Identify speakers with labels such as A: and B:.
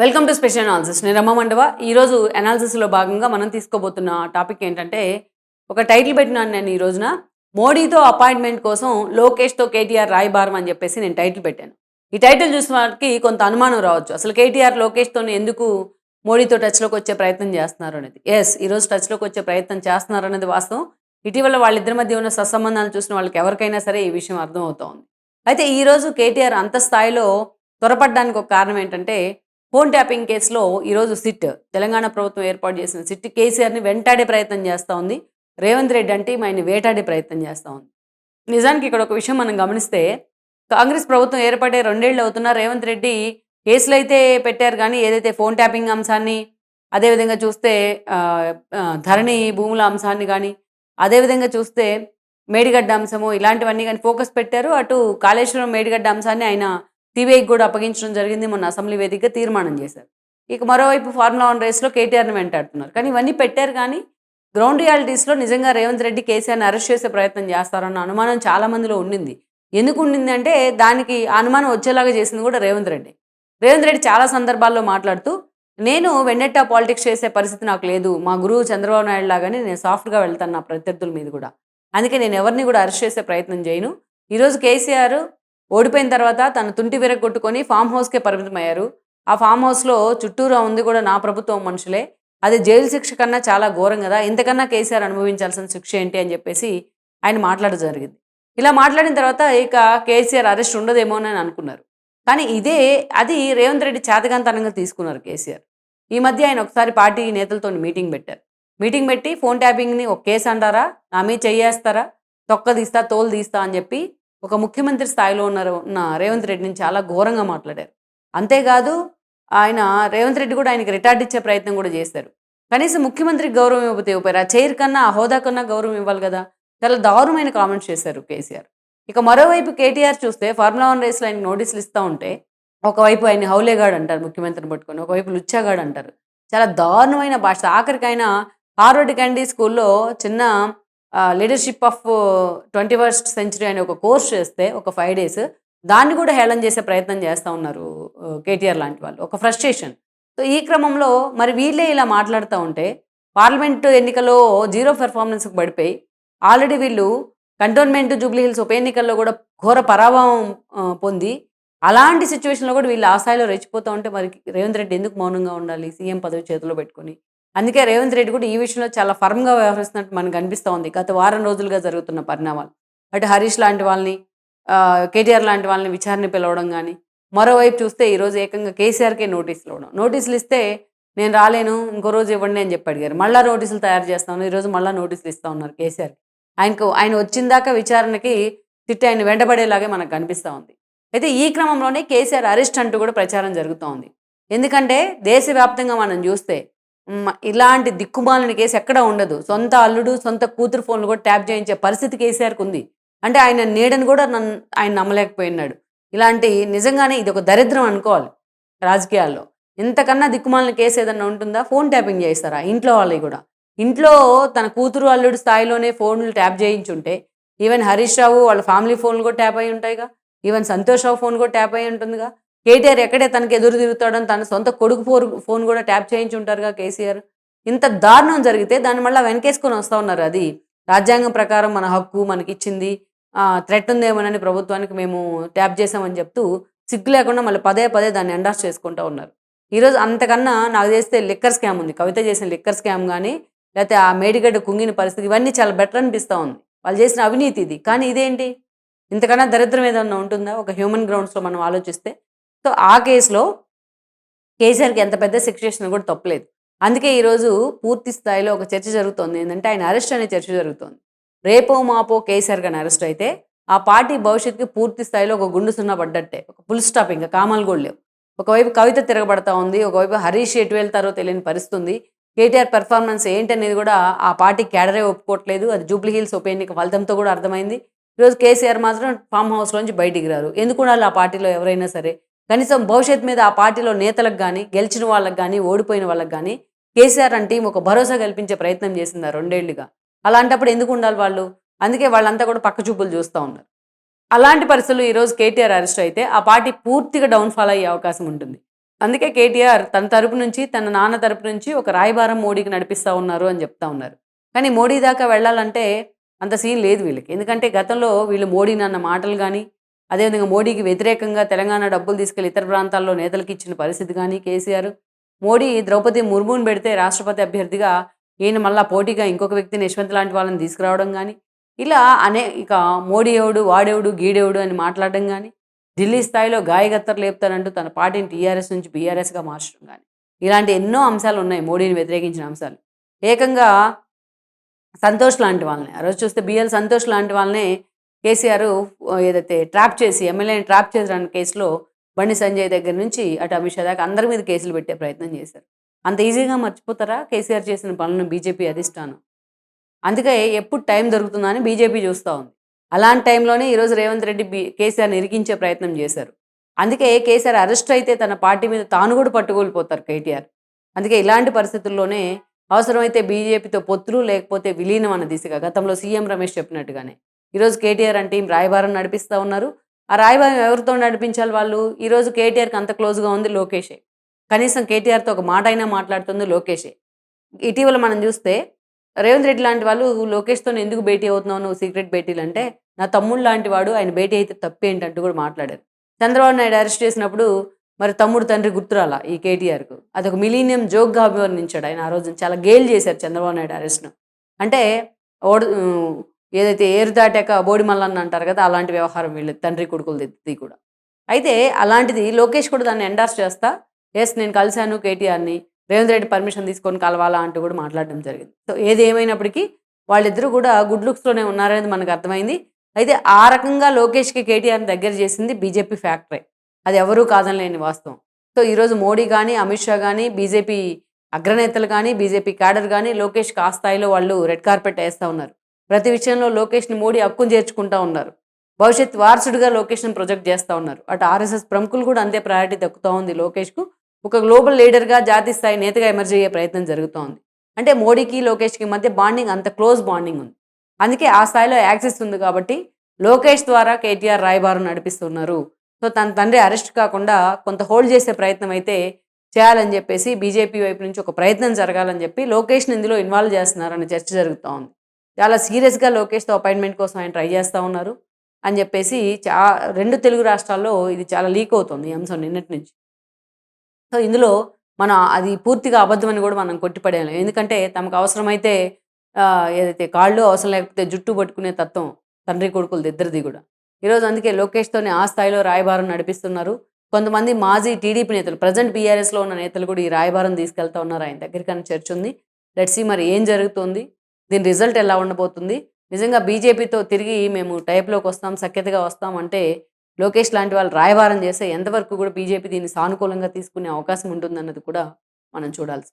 A: Welcome to special analysis నేను రమ్మ మండవ. ఈరోజు అనాలిసిస్లో భాగంగా మనం తీసుకోబోతున్న టాపిక్ ఏంటంటే ఒక టైటిల్ పెట్టినాను నేను ఈ రోజున. మోడీతో అపాయింట్మెంట్ కోసం లోకేష్తో కేటీఆర్ రాయబారం అని చెప్పేసి నేను టైటిల్ పెట్టాను. ఈ టైటిల్ చూసిన వారికి కొంత అనుమానం రావచ్చు. అసలు కేటీఆర్ లోకేష్తో ఎందుకు మోడీతో టచ్లోకి వచ్చే ప్రయత్నం చేస్తున్నారు అనేది. ఎస్ ఈరోజు టచ్లోకి వచ్చే ప్రయత్నం చేస్తున్నారు అనేది వాస్తవం. ఇటీవల వాళ్ళిద్దరి మధ్య ఉన్న సత్సంబంధాలు చూసిన వాళ్ళకి ఎవరికైనా సరే ఈ విషయం అర్థమవుతోంది. అయితే ఈరోజు కేటీఆర్ అంత స్థాయిలో త్వరపడడానికి ఒక కారణం ఏంటంటే ఫోన్ ట్యాపింగ్ కేసులో ఈరోజు సిట్ తెలంగాణ ప్రభుత్వం ఏర్పాటు చేసిన సిట్ కేసీఆర్ని వెంటాడే ప్రయత్నం చేస్తూ ఉంది. రేవంత్ రెడ్డి అంటే ఆయన వేటాడే ప్రయత్నం చేస్తూ ఉంది. నిజానికి ఇక్కడ ఒక విషయం మనం గమనిస్తే కాంగ్రెస్ ప్రభుత్వం ఏర్పడే రెండేళ్ళు అవుతున్నా రేవంత్ రెడ్డి కేసులు అయితే పెట్టారు కానీ ఏదైతే ఫోన్ ట్యాపింగ్ అంశాన్ని అదేవిధంగా చూస్తే ధరణి భూముల అంశాన్ని కానీ అదేవిధంగా చూస్తే మేడిగడ్డ అంశము ఇలాంటివన్నీ కానీ ఫోకస్ పెట్టారు. అటు కాళేశ్వరం మేడిగడ్డ అంశాన్ని ఆయన సిబిఐకి కూడా అప్పగించడం జరిగింది. మొన్న అసెంబ్లీ వేదికగా తీర్మానం చేశారు. ఇక మరోవైపు ఫార్ములా వన్ రేస్లో కేటీఆర్ని వెంటాడుతున్నారు. కానీ ఇవన్నీ పెట్టారు కానీ గ్రౌండ్ రియాలిటీస్లో నిజంగా రేవంత్ రెడ్డి కేసీఆర్ని అరెస్ట్ చేసే ప్రయత్నం చేస్తారన్న అనుమానం చాలా మందిలో ఉండింది. ఎందుకు ఉండింది అంటే దానికి ఆ అనుమానం వచ్చేలాగా చేసింది కూడా రేవంత్ రెడ్డి. రేవంత్ రెడ్డి చాలా సందర్భాల్లో మాట్లాడుతూ నేను వెన్నెట్టా పాలిటిక్స్ చేసే పరిస్థితి నాకు లేదు. మా గురువు చంద్రబాబు నాయుడు లాగానే నేను సాఫ్ట్గా వెళ్తాను నా ప్రత్యర్థుల మీద కూడా. అందుకే నేను ఎవరిని కూడా అరెస్ట్ చేసే ప్రయత్నం చేయను. ఈరోజు కేసీఆర్ ఓడిపోయిన తర్వాత తను తుంటి విరగొట్టుకొని ఫామ్ హౌస్కే పరిమితమయ్యారు. ఆ ఫామ్ హౌస్లో చుట్టూరా ఉంది కూడా నా ప్రభుత్వం మనుషులే. అది జైలు శిక్ష కన్నా చాలా ఘోరం కదా. ఇంతకన్నా కేసీఆర్ అనుభవించాల్సిన శిక్ష ఏంటి అని చెప్పేసి ఆయన మాట్లాడడం జరిగింది. ఇలా మాట్లాడిన తర్వాత ఇక కేసీఆర్ అరెస్ట్ ఉండదేమో అని అనుకున్నారు. కానీ ఇదే అది రేవంత్ రెడ్డి చేతగాంతనంగా తీసుకున్నారు కేసీఆర్. ఈ మధ్య ఆయన ఒకసారి పార్టీ నేతలతో మీటింగ్ పెట్టారు. మీటింగ్ పెట్టి ఫోన్ ట్యాపింగ్ని ఒక కేసు అంటారా? నా మీద చెయ్యేస్తారా తొక్క తీస్తా తోలు తీస్తా అని చెప్పి ఒక ముఖ్యమంత్రి స్థాయిలో ఉన్నారు ఉన్న రేవంత్ రెడ్డిని చాలా ఘోరంగా మాట్లాడారు. అంతేకాదు ఆయన రేవంత్ రెడ్డి కూడా ఆయనకి రిటార్డ్ ఇచ్చే ప్రయత్నం కూడా చేశారు. కనీసం ముఖ్యమంత్రికి గౌరవం ఇవ్వకపోతే ఇవ్వపోయారు ఆ చైర్ కన్నా ఆ హోదా కన్నా గౌరవం ఇవ్వాలి కదా? చాలా దారుణమైన కామెంట్స్ చేశారు కేసీఆర్. ఇక మరోవైపు కేటీఆర్ చూస్తే ఫార్ములా వన్ రేస్లో ఆయన నోటీసులు ఇస్తూ ఉంటే ఒకవైపు ఆయన హౌలేగాడ్ అంటారు ముఖ్యమంత్రిని పట్టుకొని ఒకవైపు లుచ్చాగాడ్ అంటారు. చాలా దారుణమైన భాష. ఆఖరికైనా హార్వర్డ్ క్యాండీ స్కూల్లో చిన్న leadership of twenty first century అనే ఒక కోర్స్ చేస్తే ఒక ఫైవ్ డేస్ దాన్ని కూడా హేళన చేసే ప్రయత్నం చేస్తూ ఉన్నారు uh, కేటీఆర్ లాంటి వాళ్ళు. ఒక ఫ్రస్ట్రేషన్ సో ఈ క్రమంలో మరి వీళ్ళే ఇలా మాట్లాడుతూ ఉంటే పార్లమెంట్ ఎన్నికల్లో జీరో పెర్ఫార్మెన్స్కి పడిపోయి ఆల్రెడీ వీళ్ళు కంటోన్మెంట్ జూబ్లీ హిల్స్ ఉప ఎన్నికల్లో కూడా ఘోర పరాభవం పొంది అలాంటి సిచ్యువేషన్లో కూడా వీళ్ళు ఆ స్థాయిలో రెచ్చిపోతూ ఉంటే మరి రేవంత్ రెడ్డి ఎందుకు మౌనంగా ఉండాలి? సీఎం పదవి చేతిలో పెట్టుకొని అందుకే రేవంత్ రెడ్డి కూడా ఈ విషయంలో చాలా ఫర్మ్గా వ్యవహరిస్తున్నట్టు మనకు అనిపిస్తూ ఉంది. గత వారం రోజులుగా జరుగుతున్న పరిణామాలు. అటు హరీష్ లాంటి వాళ్ళని కేటీఆర్ లాంటి వాళ్ళని విచారణ పిలవడం కానీ మరోవైపు చూస్తే ఈరోజు ఏకంగా కేసీఆర్కే నోటీసులు ఇవ్వడం. నోటీసులు ఇస్తే నేను రాలేను ఇంకో రోజు ఇవ్వండి అని చెప్పి అడిగారు. మళ్ళీ నోటీసులు తయారు చేస్తాను ఈరోజు మళ్ళీ నోటీసులు ఇస్తూ ఉన్నారు కేసీఆర్ ఆయనకు ఆయన వచ్చిందాక విచారణకి తిట్టి ఆయన వెంటబడేలాగే మనకు కనిపిస్తూ ఉంది. అయితే ఈ క్రమంలోనే కేసీఆర్ అరెస్ట్ అంటూ కూడా ప్రచారం జరుగుతూ ఉంది. ఎందుకంటే దేశవ్యాప్తంగా మనం చూస్తే ఇలాంటి దిక్కుమాలని కేసు ఎక్కడా ఉండదు. సొంత అల్లుడు సొంత కూతురు ఫోన్లు కూడా ట్యాప్ చేయించే పరిస్థితి కేసీఆర్కి ఉంది అంటే ఆయన నీడని కూడా నన్ను ఆయన నమ్మలేకపోయినాడు ఇలాంటి నిజంగానే ఇది ఒక దరిద్రం అనుకోవాలి రాజకీయాల్లో. ఇంతకన్నా దిక్కుమాలిన కేసు ఏదన్నా ఉంటుందా? ఫోన్ ట్యాపింగ్ చేస్తారా? ఇంట్లో వాళ్ళవి కూడా. ఇంట్లో తన కూతురు అల్లుడు స్థాయిలోనే ఫోన్లు ట్యాప్ చేయించుంటే ఈవెన్ హరీష్ రావు వాళ్ళ ఫ్యామిలీ ఫోన్లు కూడా ట్యాప్ అయి ఉంటాయిగా. ఈవెన్ సంతోష్ రావు ఫోన్ కూడా ట్యాప్ అయి ఉంటుందిగా. కేటీఆర్ ఎక్కడే తనకి ఎదురు తిరుగుతాడని తన సొంత కొడుకు ఫోన్ ఫోన్ కూడా ట్యాప్ చేయించి ఉంటారుగా కేసీఆర్. ఇంత దారుణం జరిగితే దాన్ని మళ్ళీ వెనకేసుకొని వస్తూ ఉన్నారు అది. రాజ్యాంగం ప్రకారం మన హక్కు మనకి ఇచ్చింది థ్రెట్ ఉందేమోనని ప్రభుత్వానికి మేము ట్యాప్ చేసామని చెప్తూ సిగ్గు లేకుండా మళ్ళీ పదే పదే దాన్ని ఎండార్స్ చేసుకుంటూ ఉన్నారు. ఈరోజు అంతకన్నా నాకు చేస్తే లిక్కర్ స్కామ్ ఉంది. కవిత చేసిన లిక్కర్ స్కామ్ కానీ లేకపోతే ఆ మేడిగడ్డ కుంగిన పరిస్థితి ఇవన్నీ చాలా బెటర్ అనిపిస్తూ ఉంది. వాళ్ళు చేసిన అవినీతి ఇది. కానీ ఇదేంటి? ఇంతకన్నా దరిద్రం ఏదన్నా ఉంటుందా? ఒక హ్యూమన్ గ్రౌండ్స్లో మనం ఆలోచిస్తే సో ఆ కేసులో కేసీఆర్కి ఎంత పెద్ద శిక్ష చేసినా కూడా తప్పలేదు. అందుకే ఈరోజు పూర్తి స్థాయిలో ఒక చర్చ జరుగుతోంది. ఏంటంటే ఆయన అరెస్ట్ అనే చర్చ జరుగుతోంది. రేపో మాపో కేసీఆర్ కానీ అరెస్ట్ అయితే ఆ పార్టీ భవిష్యత్తుకి పూర్తి స్థాయిలో ఒక గుండు సున్నా పడ్డట్టే. ఒక ఫుల్ స్టాప్ ఇంకా కామాలు కూడా లేవు. ఒకవైపు కవిత తిరగబడతా ఉంది. ఒకవైపు హరీష్ ఎటు వెళ్తారో తెలియని పరిస్థితుంది. కేటీఆర్ పెర్ఫార్మెన్స్ ఏంటనేది కూడా ఆ పార్టీ క్యాడరే ఒప్పుకోవట్లేదు. అది జూబ్లీ హిల్స్ ఉప ఎన్నిక ఫలితంతో కూడా అర్థమైంది. ఈరోజు కేసీఆర్ మాత్రం ఫామ్ హౌస్లోంచి బయటికి రారు. ఎందుకు ఉండాలి ఆ పార్టీలో ఎవరైనా సరే? కనీసం భవిష్యత్ మీద ఆ పార్టీలో నేతలకు కానీ గెలిచిన వాళ్ళకి కానీ ఓడిపోయిన వాళ్ళకి కానీ కేసీఆర్ అంటే టీం ఒక భరోసా కల్పించే ప్రయత్నం చేసింది ఆ రెండేళ్ళుగా. అలాంటప్పుడు ఎందుకు ఉండాలి వాళ్ళు? అందుకే వాళ్ళంతా కూడా పక్క చూపులు చూస్తూ ఉన్నారు. అలాంటి పరిస్థితులు ఈరోజు కేటీఆర్ అరెస్ట్ అయితే ఆ పార్టీ పూర్తిగా డౌన్ఫాల్ అయ్యే అవకాశం ఉంటుంది. అందుకే కేటీఆర్ తన తరపు నుంచి తన నాన్న తరపు నుంచి ఒక రాయబారం మోడీకి నడిపిస్తూ ఉన్నారు అని చెప్తా ఉన్నారు. కానీ మోడీ దాకా వెళ్ళాలంటే అంత సీన్ లేదు వీళ్ళకి. ఎందుకంటే గతంలో వీళ్ళు మోడీని అన్న మాటలు కానీ అదేవిధంగా మోడీకి వ్యతిరేకంగా తెలంగాణ డబ్బులు తీసుకెళ్ళి ఇతర ప్రాంతాల్లో నేతలకు ఇచ్చిన పరిస్థితి కానీ కేసీఆర్. మోడీ ద్రౌపది ముర్మును పెడితే రాష్ట్రపతి అభ్యర్థిగా ఈయన మళ్ళా పోటీగా ఇంకొక వ్యక్తిని యశ్వంత్ లాంటి వాళ్ళని తీసుకురావడం కానీ ఇలా అనే ఇక మోడీ ఎవడు వాడేవుడు గీడేవుడు అని మాట్లాడడం కానీ ఢిల్లీ స్థాయిలో గాయగత్తర్ లేపుతారంటూ తన పార్టీని టీఆర్ఎస్ నుంచి బీఆర్ఎస్గా మార్చడం కానీ ఇలాంటి ఎన్నో అంశాలు ఉన్నాయి మోడీని వ్యతిరేకించిన అంశాలు. ఏకంగా సంతోష్ లాంటి వాళ్ళని ఆ రోజు చూస్తే బిఎల్ సంతోష్ లాంటి వాళ్ళనే కేసీఆర్ ఏదైతే ట్రాప్ చేసి ఎమ్మెల్యేని ట్రాప్ చేసిన కేసులో బండి సంజయ్ దగ్గర నుంచి అటు అమిత్ షా దాకా అందరి మీద కేసులు పెట్టే ప్రయత్నం చేశారు. అంత ఈజీగా మర్చిపోతారా కేసీఆర్ చేసిన పనులను బీజేపీ అధిష్టానం? అందుకే ఎప్పుడు టైం దొరుకుతుందా అని బీజేపీ చూస్తూ ఉంది. అలాంటి టైంలోనే ఈరోజు రేవంత్ రెడ్డి బీ కేసీఆర్ని ఇరికించే ప్రయత్నం చేశారు. అందుకే కేసీఆర్ అరెస్ట్ అయితే తన పార్టీ మీద తాను కూడా పట్టుకోలిపోతారు కేటీఆర్. అందుకే ఇలాంటి పరిస్థితుల్లోనే అవసరమైతే బీజేపీతో పొత్తులు లేకపోతే విలీనం అన్న దిశగా గతంలో సీఎం రమేష్ చెప్పినట్టుగానే ఈరోజు కేటీఆర్ అంటే రాయబారం నడిపిస్తూ ఉన్నారు. ఆ రాయబారం ఎవరితో నడిపించాలి వాళ్ళు? ఈరోజు కేటీఆర్కి అంత క్లోజ్గా ఉంది లోకేషే. కనీసం కేటీఆర్తో ఒక మాట అయినా మాట్లాడుతుంది లోకేషే. ఇటీవల మనం చూస్తే రేవంత్ రెడ్డి లాంటి వాళ్ళు లోకేష్తో ఎందుకు భేటీ అవుతున్నావు నువ్వు సీక్రెట్ భేటీలు అంటే నా తమ్ముడు లాంటి వాడు ఆయన భేటీ అయితే తప్పేంటంటూ కూడా మాట్లాడారు. చంద్రబాబు నాయుడు అరెస్ట్ చేసినప్పుడు మరి తమ్ముడు తండ్రి గుర్తురాల ఈ కేటీఆర్కు? అదొక మిలీనియం జోక్గా అభివర్ణించాడు ఆయన ఆ రోజు చాలా గేల్ చేశారు చంద్రబాబు నాయుడు అరెస్ట్ను. అంటే ఓడ ఏదైతే ఏరు దాటాక బోడి మల్లన్న అంటారు కదా అలాంటి వ్యవహారం వీళ్ళు తండ్రి కొడుకులు కూడా. అయితే అలాంటిది లోకేష్ కూడా దాన్ని ఎండార్స్ చేస్తా ఎస్ నేను కలిశాను కేటీఆర్ని రేవంత్ రెడ్డి పర్మిషన్ తీసుకొని కలవాలా అంటూ కూడా మాట్లాడడం జరిగింది. సో ఏది ఏమైనప్పటికీ వాళ్ళిద్దరూ కూడా గుడ్ లుక్స్లోనే ఉన్నారనేది మనకు అర్థమైంది. అయితే ఆ రకంగా లోకేష్కి కేటీఆర్ని దగ్గర చేసింది బీజేపీ ఫ్యాక్టరీ. అది ఎవరూ కాదనలేని వాస్తవం. సో ఈరోజు మోడీ కానీ అమిత్ షా కానీ బీజేపీ అగ్రనేతలు కానీ బీజేపీ క్యాడర్ కానీ లోకేష్కి ఆ స్థాయిలో వాళ్ళు రెడ్ కార్పెట్ వేస్తూ ఉన్నారు. ప్రతి విషయంలో లోకేష్ని మోడీ హక్కును చేర్చుకుంటా ఉన్నారు. భవిష్యత్ వారసుడిగా లోకేష్ని ప్రొజెక్ట్ చేస్తూ ఉన్నారు. అటు ఆర్ఎస్ఎస్ ప్రముఖులు కూడా అంతే ప్రయారిటీ దక్కుతూ ఉంది లోకేష్కు. ఒక గ్లోబల్ లీడర్గా జాతీయ స్థాయి నేతగా ఎమర్జ్ అయ్యే ప్రయత్నం జరుగుతూ ఉంది. అంటే మోడీకి లోకేష్కి మధ్య బాండింగ్ అంత క్లోజ్ బాండింగ్ ఉంది. అందుకే ఆ స్థాయిలో యాక్సెస్ ఉంది కాబట్టి లోకేష్ ద్వారా కేటీఆర్ రాయబారం నడిపిస్తున్నారు. సో తన తండ్రి అరెస్ట్ కాకుండా కొంత హోల్డ్ చేసే ప్రయత్నం అయితే చేయాలని చెప్పేసి బీజేపీ వైపు నుంచి ఒక ప్రయత్నం జరగాలని చెప్పి లోకేష్ని ఇందులో ఇన్వాల్వ్ చేస్తున్నారనే చర్చ జరుగుతూ ఉంది. చాలా సీరియస్గా లోకేష్తో అపాయింట్మెంట్ కోసం ఆయన ట్రై చేస్తూ ఉన్నారు అని చెప్పేసి చా రెండు తెలుగు రాష్ట్రాల్లో ఇది చాలా లీక్ అవుతుంది. ఈ అంశం నిన్నటి నుంచి. సో ఇందులో మనం అది పూర్తిగా అబద్ధం అని కూడా మనం కొట్టిపడేయాలి. ఎందుకంటే తమకు అవసరమైతే ఏదైతే కాళ్ళు అవసరం లేకపోతే జుట్టు పట్టుకునే తత్వం తండ్రి కొడుకులది ఇద్దరిది కూడా. ఈరోజు అందుకే లోకేష్తోనే ఆ స్థాయిలో రాయబారం నడిపిస్తున్నారు. కొంతమంది మాజీ టీడీపీ నేతలు ప్రజెంట్ బీఆర్ఎస్లో ఉన్న నేతలు కూడా ఈ రాయబారం తీసుకెళ్తా ఉన్నారు. ఆయన దగ్గరికి అని చర్చ ఉంది. లెట్సీ మరి ఏం జరుగుతుంది. దీని రిజల్ట్ ఎలా ఉండబోతుంది? నిజంగా బీజేపీతో తిరిగి మేము టైప్లోకి వస్తాం సఖ్యతగా వస్తాం అంటే లోకేష్ లాంటి వాళ్ళు రాయబారం చేస్తే ఎంతవరకు కూడా బీజేపీ దీన్ని సానుకూలంగా తీసుకునే అవకాశం ఉంటుందన్నది కూడా మనం చూడాల్సి